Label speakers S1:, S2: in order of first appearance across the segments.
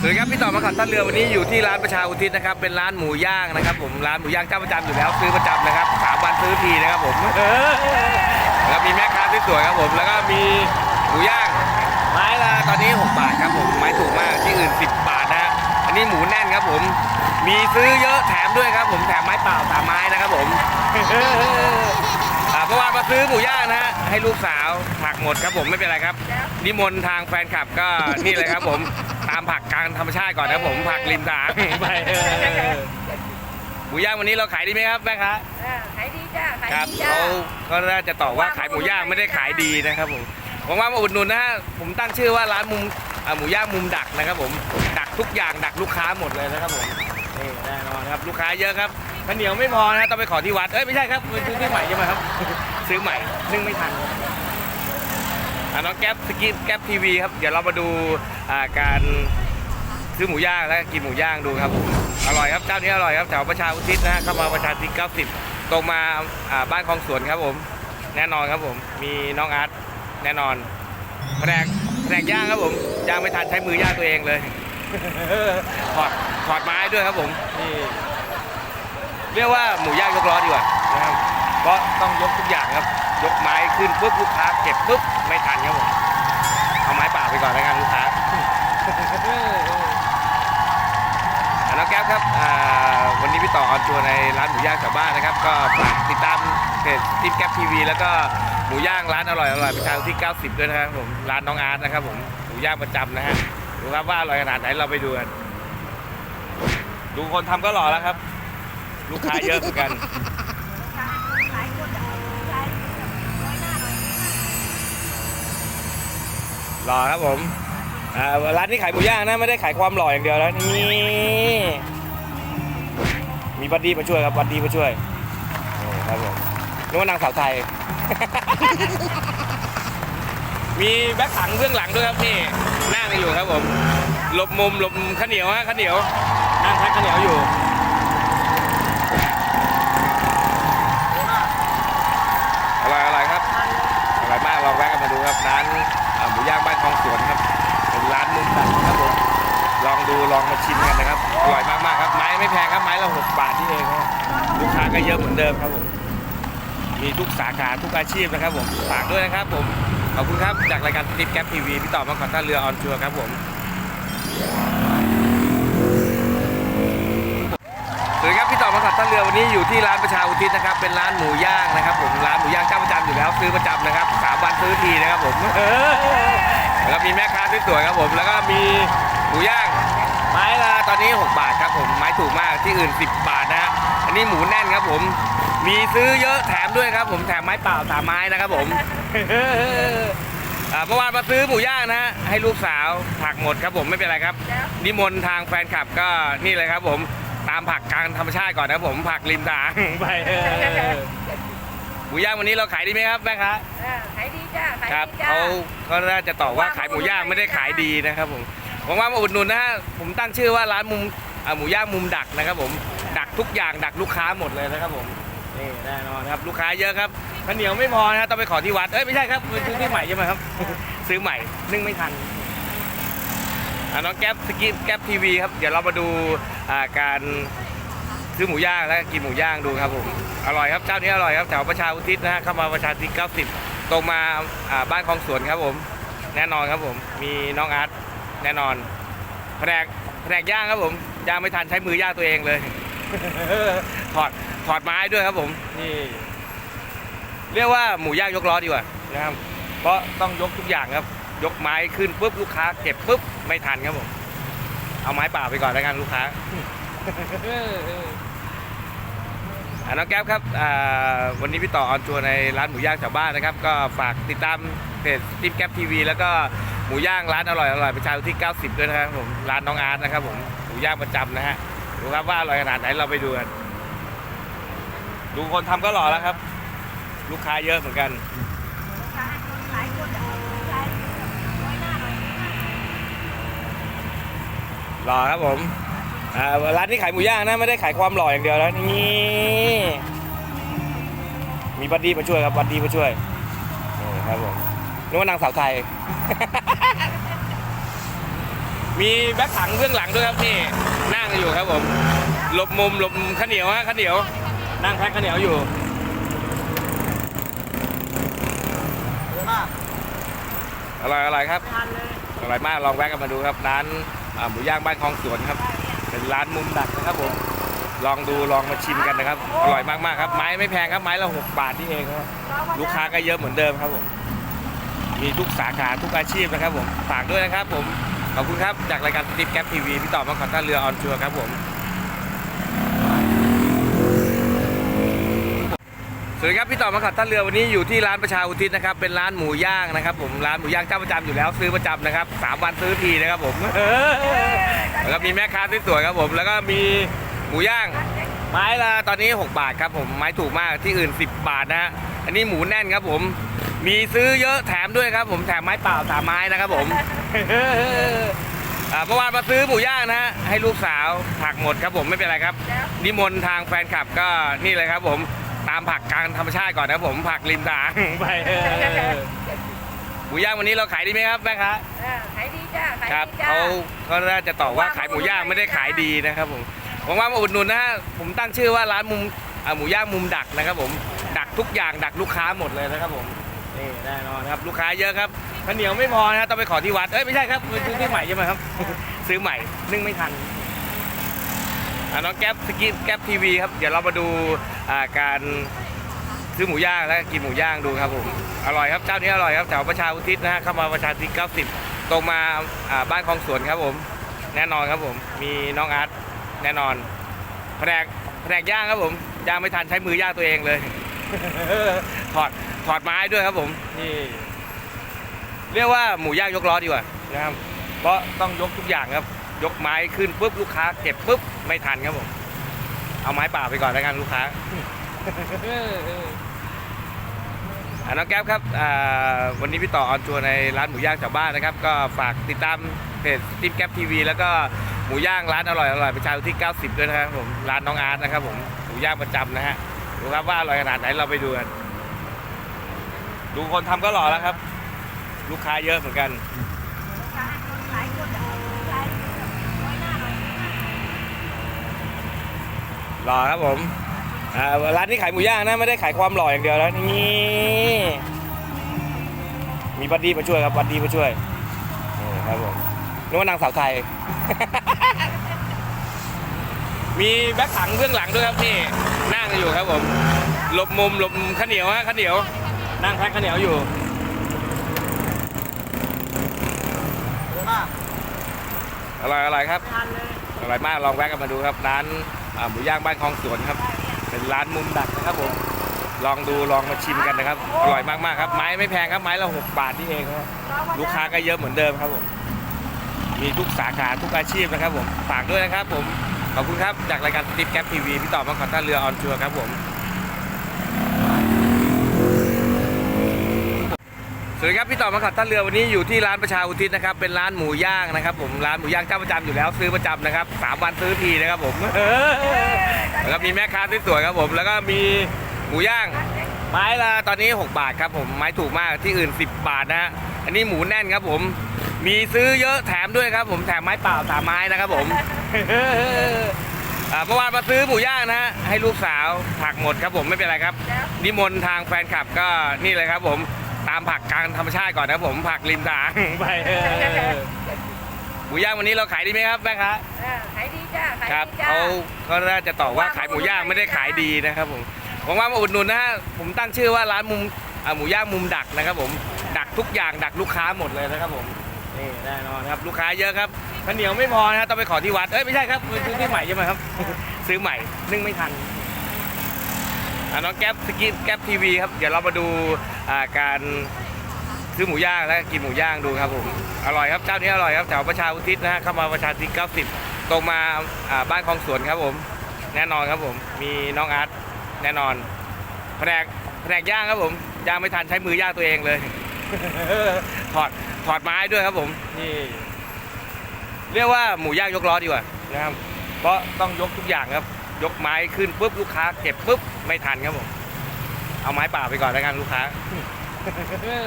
S1: สวัสดีครับพี่ต่อมาขับท่านเรือวันนี้อยู่ที่ร้านประชาอุทิศนะครับเป็นร้านหมูย่างนะครับ ผมร้านหมูย่างเจ้าประจำอยู่แล้วซื้อประจำนะครับสามวันซื้อทีนะครับผมแล้วมีแม่ค้าสวยๆครับผมแล้วก็มีหมูย่างไม้ละตอนนี้ 6 บาทครับผมไม้ถูกมากที่อื่น 10 บาทนะฮะอันนี้หมูแน่นครับผม มีซื้อเยอะแถมด้วยครับ ผมแถมไม้เปล่าสามไม้นะครับผมเมื่อวานมาซื้อหมูย่างนะฮะให้ลูกสาวผักหมดครับผมไม่เป็นไรครับนิมนต์ทางแฟนคลับก็นี่เลยครับผม ตามผักกลางธรรมชาติก่อนนะครับผมผักริมทางไปเออหมูย่างวันนี้เราขายดีไหมครับแม่ค้า
S2: เออขายดีจ้าขาย
S1: ครับ
S2: ดีจ้า
S1: เขาก็น่าจะตอบว่าขายหมูย่างไม่ได้ขายดีนะครับผมผมว่ามาอุดหนุนนะฮะผมตั้งชื่อว่าร้านมุมอ่าหมูย่างมุมดักนะครับ ผมดักทุกอย่างดักลูกค้าหมดเลยนะครับผมนี่แน่นอนครับลูกค้าเยอะครับข้าวเหนียวไม่พอนะฮะต้องไปขอที่วัดเอ้ยไม่ใช่ครับไปซื้อที่ใหม่ใช่ไหมครับ ซื้อใหม่นึ่งไม่ทันอะ น้องแก๊ปสกิปแก๊ปทีวีครับ เดี๋ยวเรามาดูอ่าการซื้อหมูย่างและกินหมูย่างดูครับผมอร่อยครับเจ้านี้อร่อยครับแถวประชาอุทิศนะฮะเข้ามาประชาอุทิศ90 ตรงมาอ่าบ้านคลองสวนครับผม แน่นอนครับผม มีน้องอาร์ตแน่นอนแผนกแผนกย่างครับผมย่างไม่ทันใช้มือย่างตัวเองเลยถอดถอดไม้ด้วยครับผมนี่เรียกว่าหมูย่างยกล้อดีกว่านะครับเพราะต้องยกทุกอย่างครับ ยกไม้ขึ้นปุ๊บลูกค้าเก็บปุ๊บไม่ทันครับผมเอาไม้เปล่าไปก่อนแล้วกันลูกค้าอะน้องแก๊ปครับวันนี้พี่ต่อออนทัวร์ในร้านหมูย่างแถวบ้านนะครับ ก็ฝากติดตามเพจทิปแก๊ปทีวีแล้วก็หมูย่างร้านอร่อยอร่อยประชาที่ 90 ด้วยนะครับผมร้านน้องอาร์ตนะครับผมหมูย่างประจำนะฮะดูครับว่าอร่อยขนาดไหนเราไปดูกันดูคนทำก็หล่อแล้วครับ ลูกค้าเยอะเหมือนกัน
S2: ห
S1: ล่อครับผมอ่าร้านนี้ขายหมูย่างนะไม่ได้ขายความหล่ออย่างเดียวแล้วนี่มีบัดดี้มาช่วยครับบัดดี้มาช่วยนี่ครับผมนึกว่านางสาวไทย มีแบ็คถังเบื้องหลังด้วยครับนี่นั่งอยู่ครับผมหลบมุมหลบข้าวเหนียวฮะข้าวเหนียวนั่งทักข้าวเหนียวอยู่อร่อยอร่อยครับ อร่อยมากลองแวะกันมาดูครับร้านอ่าหมูย่างบ้านคล องสวนครับเป็นร้านมุมตัดครับผมลองดูลองมาชิมกันนะครับอร่อยมากๆครับไม้ไม่แพงครับไม้ละหกบาทที่เองครับลูกค้าก็เยอะเหมือนเดิมครับผมมีทุกสาขาทุกอาชีพนะครับผมฝากด้วยนะครับผมขอบคุณครับจากรายการทิปแก๊ปทีวีพี่ต่อมาขอท่าเรือออนทัวร์ครับผมสวัสดีครับพี่ต่อมาขับท่าเรือวันนี้อยู่ที่ร้านประชาอุทิศนะครับเป็นร้านหมูย่างนะครับผมร้านหมูย่างเจ้าประจำอยู่แล้วซื้อประจำนะครับสามวันซื้อทีนะครับผม แล้วก็มีแม่ค้าสวยๆครับผม แล้วก็มีหมูย่าง ไม้ละตอนนี้ 6 บาทครับผมไม้ถูกมากที่อื่น 10 บาทนะฮะอันนี้หมูแน่นครับผม มีซื้อเยอะแถมด้วยครับผมแถมไม้เปล่าสามไม้นะครับผมอ่าเมื่อวานมาซื้อหมูย่างนะฮะให้ลูกสาวผักหมดครับผมไม่เป็นไรครับ นิมนต์ทางแฟนคลับก็นี่เลยครับผมตามผักกลางธรรมชาติก่อนนะครับผมผักริมทางไปเออหมูย่างวันนี้เราขายดีไหมครับแม่ค้า
S2: เออขายดีจ้าขาย
S1: ครับ
S2: ดีจ้า
S1: เขาก็น่าจะตอบว่าขายหมูย่างไม่ได้ขายดีนะครับผมผมว่ามาอุดหนุนนะฮะผมตั้งชื่อว่าร้านมุมอ่าหมูย่างมุมดักนะครับ ผมดักทุกอย่างดักลูกค้าหมดเลยนะครับผมนี่แน่นอนครับลูกค้าเยอะครับข้าวเหนียวไม่พอนะฮะต้องไปขอที่วัดเอ้ยไม่ใช่ครับไปซื้อที่ใหม่ใช่ไหมครับ ซื้อใหม่นึ่งไม่ทันอะน้องแก๊ปสกิปแก๊ปทีวีครับเดี๋ยวเรามาดูอ่าการซื้อหมูย่างและกินหมูย่างดูครับผมอร่อยครับเจ้านี้อร่อยครับแถวประชาอุทิศนะฮะเข้ามาประชาอุทิศ90 ตรงมาอ่าบ้านคลองสวนครับผม แน่นอนครับผม มีน้องอาร์ตแน่นอนแผนกแผนกย่างครับผมย่างไม่ทันใช้มือย่างตัวเองเลยถอดถอดไม้ด้วยครับผมนี่เรียกว่าหมูย่างยกล้อดีกว่านะครับ เพราะต้องยกทุกอย่างครับ ยกไม้ขึ้นปุ๊บลูกค้าเก็บปุ๊บไม่ทันครับผม เอาไม้เปล่าไปก่อนแล้วกันลูกค้าอะ น้องแก๊ปครับวันนี้พี่ต่อออนทัวร์ในร้านหมูย่างแถวบ้านนะครับ ก็ฝากติดตามเพจทิปแก๊ปทีวีแล้วก็หมูย่างร้านอร่อยอร่อยประชาอุที่ 90 ด้วยนะครับผมร้านน้องอาร์ตนะครับผมหมูย่างประจำนะฮะดูครับว่าอร่อยขนาดไหนเราไปดูกันดูคนทำก็หล่อแล้วครับ ลูกค้าเยอะเหมือนกัน
S2: ห
S1: ล่อครับผมร้านนี้ขายหมูย่างนะไม่ได้ขายความหล่ออย่างเดียวแล้วนี่ มีบัดดี้มาช่วยครับบัดดี้มาช่วยนี่ครับผมนึกว่านางสาวไทย มีแบ็คถังเบื้องหลังด้วยครับนี่นั่งอยู่ครับผมหลบมุมหลบข้าวเหนียวฮะข้าวเหนียว นั่งแพ็คข้าวเหนียวอยู่อร่อยอร่อยครับอร่อยมากลองแวะกันมาดูครับร้านหมูย่างบ้านคลองสวนครับ เป็นร้านมุมดักนะครับผม ลองดูลองมาชิมกันนะครับ อร่อยมากๆครับ ไม้ไม่แพงครับไม้ละหกบาทนี่เองครับลูกค้าก็เยอะเหมือนเดิมครับผม มีทุกสาขาทุกอาชีพนะครับผม ฝากด้วยนะครับ ผม ขอบคุณครับ จากรายการติ๊บแก๊ปทีวีพี่ต่อมาขอท่าเรือออนทัวร์ครับผม สวัสดีครับพี่ต่อมาขับท่าเรือวันนี้อยู่ที่ร้านประชาอุทิศนะครับ เป็นร้านหมูย่างนะครับ ผม ร้านหมูย่างเจ้าประจำอยู่แล้วซื้อประจำนะครับสามวันซื้อทีนะครับผม แล้วก็มีแม่ค้าสวยๆครับผม แล้วก็มี หมูย่าง ไม้ละตอนนี้ 6 บาทครับผมไม้ถูกมากที่อื่น 10 บาทนะฮะอันนี้หมูแน่นครับผมมีซื้อเยอะแถมด้วยครับ ผมแถมไม้เปล่าสามไม้นะครับผมอ่าเมื่อวานมาซื้อหมูย่างนะฮะให้ลูกสาวผักหมดครับผมไม่เป็นไรครับ นิมนต์ทางแฟนคลับก็นี่เลยครับ ผมตามผักกลางธรรมชาติก่อนนะครับผมผักริมทางไปเออหมูย่างวันนี้เราขายดีไหมครับแม่ค้า
S2: เออขายดีจ้าขาย
S1: ครับ
S2: ดีจ้า
S1: เขาเขาน่าจะตอบว่าขายหมูย่างไม่ได้ขายดีนะครับผม ผมว่ามาอุดหนุนนะฮะผมตั้งชื่อว่าร้านมุมอ่าหมูย่างมุมดักนะครับ ผมดักทุกอย่างดักลูกค้าหมดเลยนะครับผมนี่แน่นอนครับลูกค้าเยอะครับข้าวเหนียวไม่พอนะฮะต้องไปขอที่วัดเอ้ยไม่ใช่ครับไปซื้อที่ใหม่ใช่ไหมครับ ซื้อใหม่นึ่งไม่ทันอ่าน้องแก๊ปสกีแก๊ปทีวีครับเดี๋ยวเรามาดูอ่าการซื้อหมูย่างและกินหมูย่างดูครับผมอร่อยครับเจ้านี้อร่อยครับแถวประชาอุทิศนะฮะเข้ามาประชาอุทิศ90 ตรงมาอ่าบ้านคลองสวนครับผม แน่นอนครับผมมีน้องอาร์ต แน่นอนแผนกแผนกย่างครับผมย่างไม่ทันใช้มือย่างตัวเองเลย ถอดถอดไม้ด้วยครับผมนี่เรียกว่าหมูย่างยกล้อดีกว่านะครับเพราะต้องยกทุกอย่างครับ ยกไม้ขึ้นปุ๊บลูกค้าเก็บปุ๊บไม่ทันครับผม เอาไม้เปล่าไปก่อนแล้วกันลูกค้าอ่าน้องแก๊ปครับอ่าวันนี้พี่ต่อออนทัวร์ในร้านหมูย่างแถวบ้านนะครับ ก็ฝากติดตามเพจติ๊บแก๊ปทีวีแล้วก็ หมูย่างร้านอร่อยอร่อยประชาอุที่ 90 ด้วยนะครับผมร้านน้องอาร์ตนะครับผมหมูย่างประจำนะฮะดูครับว่าอร่อยขนาดไหนเราไปดูกันดูคนทำก็หล่อแล้วครับ ลูกค้าเยอะเหมือนกัน
S2: หล่อ
S1: ครับผมร้านนี้ขายหมูย่างนะไม่ได้ขายความหล่ออย่างเดียวแล้วนี่มีบัดดี้มาช่วยครับบัดดี้มาช่วยนี่ครับผมนึกว่านางสาวไทย มีแบ็คถังเบื้องหลังด้วยครับนี่นั่งอยู่ครับผมหลบมุมหลบข้าวเหนียวฮะข้าวเหนียว นั่งแพ็คข้าวเหนียวอยู่อร่อยอร่อยครับอร่อยมากลองแวะกันมาดูครับร้านหมูย่างบ้านคลองสวนครับ เป็นร้านมุมดักนะครับผมลองดูลองมาชิมกันนะครับ อร่อยมากๆครับ ไม้ไม่แพงครับไม้ละหกบาทนี่เองครับลูกค้าก็เยอะเหมือนเดิมครับผมมีทุกสาขาทุกอาชีพนะครับผมฝากด้วยนะครับผม ขอบคุณครับ จากรายการติ๊บแก๊ปทีวีพี่ต่อมาขอท่าเรือออนทัวร์ครับผม สวัสดีครับพี่ต่อมาขับท่าเรือวันนี้อยู่ที่ร้านประชาอุทิศนะครับ เป็นร้านหมูย่างนะครับ ผมร้านหมูย่างเจ้าประจำอยู่แล้วซื้อประจำนะครับสามวันซื้อทีนะครับผมแล้วก็มีแม่ค้าสวยๆครับผม แล้วก็มีหมูย่าง ไม้ละตอนนี้ 6 บาทครับผมไม้ถูกมากที่อื่น 10 บาทนะฮะอันนี้หมูแน่นครับผม มีซื้อเยอะแถมด้วยครับ ผมแถมไม้เปล่าสามไม้นะครับผมอ่าเมื่อวานมาซื้อหมูย่างนะฮะให้ลูกสาวผักหมดครับผมไม่เป็นไรครับ นิมนต์ทางแฟนคลับก็นี่เลยครับ ผมตามผักกลางธรรมชาติก่อนนะครับผมผักริมทางไปเออหมูย่างวันนี้เราขายดีไหมครับแม่ค้า
S2: เออขายดีจ้าขาย
S1: ครับ
S2: ดีจ้า
S1: เขาเขาน่าจะตอบว่าขายหมูย่างไม่ได้ขายดีนะครับผมผมว่ามาอุดหนุนนะฮะผมตั้งชื่อว่าร้านมุมอ่าหมูย่างมุมดักนะครับผมดักทุกอย่างดักลูกค้าหมดเลยนะครับผม นี่แน่นอนครับลูกค้าเยอะครับข้าวเหนียวไม่พอนะฮะต้องไปขอที่วัดเอ้ยไม่ใช่ครับไปซื้อที่ใหม่ใช่ไหมครับ ซื้อใหม่นึ่งไม่ทันอ่าน้องแก๊ปสกีแก๊ปทีวีครับเดี๋ยวเรามาดูอ่าการซื้อหมูย่างและกินหมูย่างดูครับผมอร่อยครับเจ้านี้อร่อยครับแถวประชาอุทิศนะฮะเข้ามาประชาอุทิศ90 ตรงมาอ่าบ้านคลองสวนครับผม แน่นอนครับผมมีน้องอาร์ตแน่นอนแผนกแผนกย่างครับผมย่างไม่ทันใช้มือย่างตัวเองเลย ถอด ถอดไม้ด้วยครับผมนี่เรียกว่าหมูย่างยกล้อดีกว่านะครับ เพราะต้องยกทุกอย่างครับ ยกไม้ขึ้นปุ๊บลูกค้าเก็บปุ๊บไม่ทันครับผม เอาไม้เปล่าไปก่อนแล้วกันลูกค้าอ่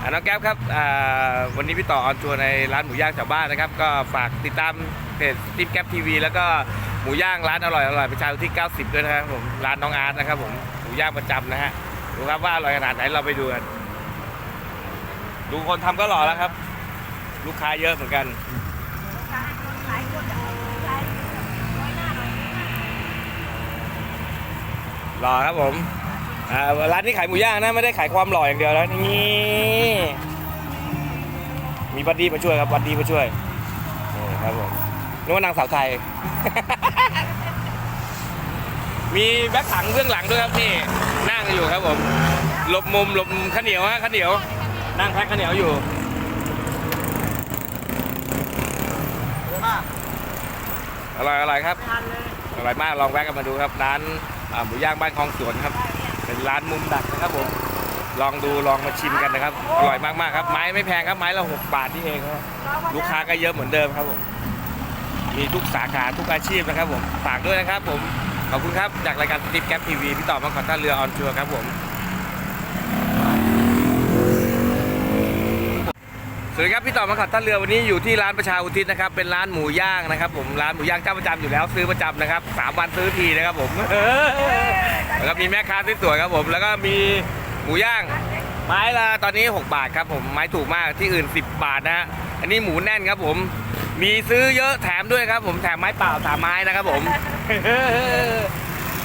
S1: อ่าน้องแก๊ปครับอ่าวันนี้พี่ต่อออนทัวร์ในร้านหมูย่างแถวบ้านนะครับ ก็ฝากติดตามเพจติ๊บแก๊ปทีวีแล้วก็หมูย่างร้านอร่อยอร่อยประชาอุที่ 90 ด้วยนะครับผมร้านน้องอาร์ตนะครับผมหมูย่างประจำนะฮะดูครับว่าอร่อยขนาดไหนเราไปดูกัน ดูคนทำก็หล่อแล้วครับ ลูกค้าเยอะเหมือนกัน
S2: หล่อ
S1: ครับผมร้านนี้ขายหมูย่างนะ ไม่ได้ขายความหล่ออย่างเดียวแล้วนี่มีบัดดี้มาช่วยครับบัดดี้มาช่วยนี่ครับผมนึกว่านางสาวไทย มีแบ็คถังเบื้องหลังด้วยครับนี่นั่งอยู่ครับผมหลบมุมหลบข้าวเหนียวฮะข้าวเหนียว นั่งแพ็คข้าวเหนียวอยู่อร่อยอร่อยครับ
S2: ทันเลย
S1: อร่อยมากลองแวะกันมาดูครับร้านอ่าหมูย่างบ้านคลองสวนครับ เป็นร้านมุมดักนะครับผมลองดูลองมาชิมกันนะครับอร่อยมากๆครับไม้ไม่แพงครับไม้ละหกบาทนี่เองครับลูกค้าก็เยอะเหมือนเดิมครับผมมีทุกสาขาทุกอาชีพนะครับผมฝากด้วยนะครับผมขอบคุณครับจากรายการสติปแก๊ปทีวีพี่ต่อมาขอท่าเรือออนทัวร์ครับผม สวัสดีครับพี่ต่อมาขับท่าเรือวันนี้อยู่ที่ร้านประชาอุทิศนะครับเป็นร้านหมูย่างนะครับ ผมร้านหมูย่างเจ้าประจำอยู่แล้วซื้อประจำนะครับสามวันซื้อทีนะครับผมแล้วก็มีแม่ค้าที่สวยครับผม แล้วก็มีหมูย่าง ไม้ละตอนนี้ 6 บาทครับผมไม้ถูกมากที่อื่น 10 บาทนะฮะอันนี้หมูแน่นครับผม มีซื้อเยอะแถมด้วยครับ ผมแถมไม้เปล่าสามไม้นะครับผม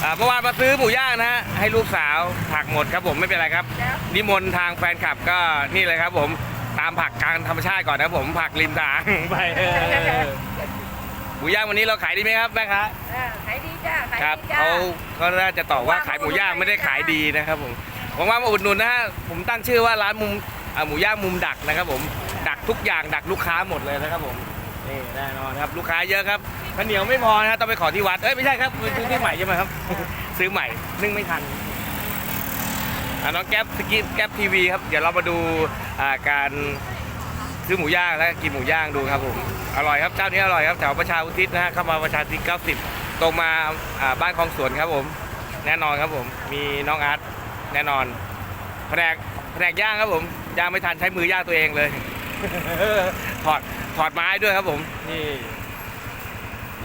S1: อ่าเมื่อวานมาซื้อหมูย่างนะฮะให้ลูกสาวผักหมดครับผมไม่เป็นไรครับนิมนต์ทางแฟนคลับก็นี่เลยครับผม ตามผักกลางธรรมชาติก่อนนะครับผมผักริมทางไปเออหมูย่างวันนี้เราขายดีไหมครับแม่ค้า
S2: เออขายดีจ้าขาย
S1: ครับ
S2: ดีจ้า
S1: เขาเขาน่าจะตอบว่าขายหมูย่างไม่ได้ขายดีนะครับผมผมว่ามาอุดหนุนนะฮะผมตั้งชื่อว่าร้านมุมอ่าหมูย่างมุมดักนะครับ ผมดักทุกอย่างดักลูกค้าหมดเลยนะครับผมนี่แน่นอนครับลูกค้าเยอะครับข้าวเหนียวไม่พอนะฮะต้องไปขอที่วัดเอ้ยไม่ใช่ครับไปซื้อที่ใหม่ใช่ไหมครับ ซื้อใหม่นึ่งไม่ทันอ่า น้องแก๊ปสกีแก๊ปทีวีครับ เดี๋ยวเรามาดูอ่าการซื้อหมูย่างและกินหมูย่างดูครับผม อร่อยครับเจ้านี้อร่อยครับแถวประชาอุทิศนะฮะเข้ามาประชาอุทิศ90 ตรงมาอ่าบ้านคลองสวนครับผม แน่นอนครับผม มีน้องอาร์ตแน่นอนแผนกแผนกย่างครับผมย่างไม่ทันใช้มือย่างตัวเองเลยถอดถอดไม้ด้วยครับผมนี่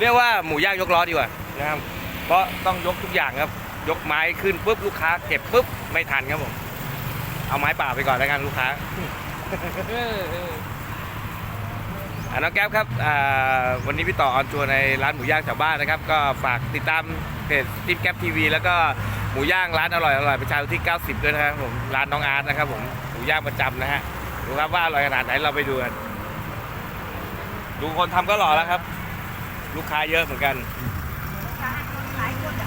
S1: เรียกว่าหมูย่างยกล้อดีกว่านะครับเพราะต้องยกทุกอย่างครับ ยกไม้ขึ้นปุ๊บลูกค้าเก็บปุ๊บไม่ทันครับผม เอาไม้เปล่าไปก่อนแล้วกันลูกค้าอ่าน้องแก๊ปครับวันนี้พี่ต่อออนทัวร์ในร้านหมูย่างแถวบ้านนะครับ ก็ฝากติดตามเพจติ๊บแก๊ปทีวีแล้วก็หมูย่างร้านอร่อยอร่อยประชาอุที่ 90 ด้วยนะครับผมร้านน้องอาร์ตนะครับผมหมูย่างประจำนะฮะดูครับว่าอร่อยขนาดไหนเราไปดูกันดูคนทำก็หล่อแล้วครับ ลูกค้าเยอะเหมือนกัน
S2: หลายคนจะ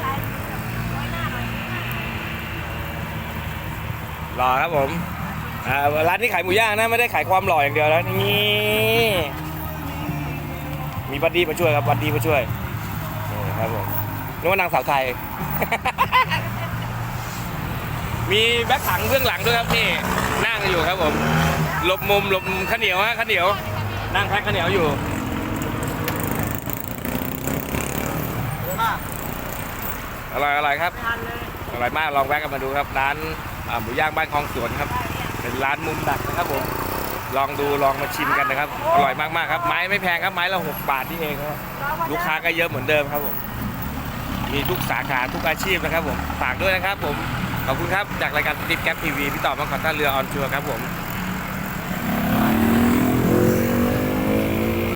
S2: ใช้น้อยหน้าหน่อย
S1: หล่อครับผมอ่าร้านนี้ขายหมูย่างนะไม่ได้ขายความหล่ออย่างเดียวแล้วนี่มีบัดดี้มาช่วยครับบัดดี้มาช่วยนี่ครับผมนึกว่านางสาวไทย มีแบ็คถังเบื้องหลังด้วยครับนี่นั่งอยู่ครับผมหลบมุมหลบมุมข้าวเหนียวฮะข้าวเหนียว นั่งแพ็คข้าวเหนียวอยู่อร่อยอร่อยครับ
S2: ทันเลย
S1: อร่อยมากลองแวะกันมาดูครับร้านอ่า หมูย่างบ้านคลองสวนครับ เป็นร้านมุมดักนะครับผมลองดูลองมาชิมกันนะครับ อร่อยมากๆครับไม้ไม่แพงครับไม้ละหกบาทนี่เองครับลูกค้าก็เยอะเหมือนเดิมครับผมมีทุกสาขาทุกอาชีพนะครับผมฝากด้วยนะครับผมขอบคุณครับจากรายการติปแก๊ปทีวีพี่ต่อมาขอท่าเรือออนชัวร์ครับผม